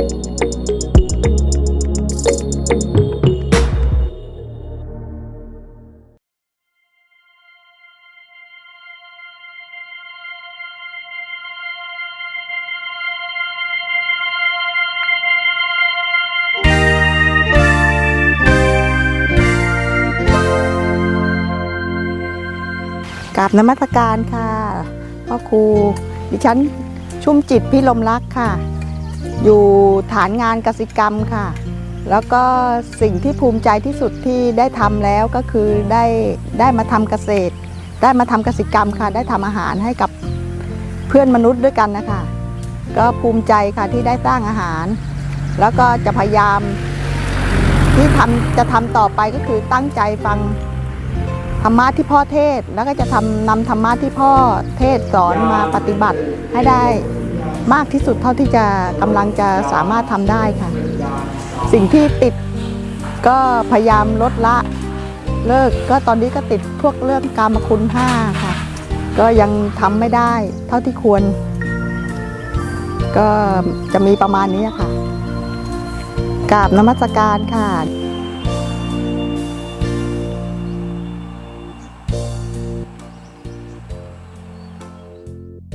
กราบนมัสการค่ะพ่อครู ดิฉันชุ่มจิตพิลมรักค่ะ อยู่ฐานงานกสิกรรมค่ะ แล้วก็สิ่งที่ภูมิใจที่สุดที่ได้ทำแล้วก็คือได้ได้มาทำเกษตร ได้มาทำกสิกรรมค่ะ ได้ทำอาหารให้กับเพื่อนมนุษย์ด้วยกันนะคะ ก็ภูมิใจค่ะที่ได้สร้างอาหาร แล้วก็จะพยายามที่ทำจะทำต่อไปก็คือตั้งใจฟังธรรมะที่พ่อเทศแล้วก็จะทำนำธรรมะที่พ่อเทศสอนมาปฏิบัติให้ได้ มากที่สุดเท่าที่จะกำลังจะสามารถทำได้ค่ะ สิ่งที่ติดก็พยายามลดละเลิกก็ตอนนี้ก็ติดพวกเรื่องกามคุณห้าค่ะ ก็ยังทำไม่ได้เท่าที่ควร ก็จะมีประมาณนี้ค่ะกราบนมัสการค่ะ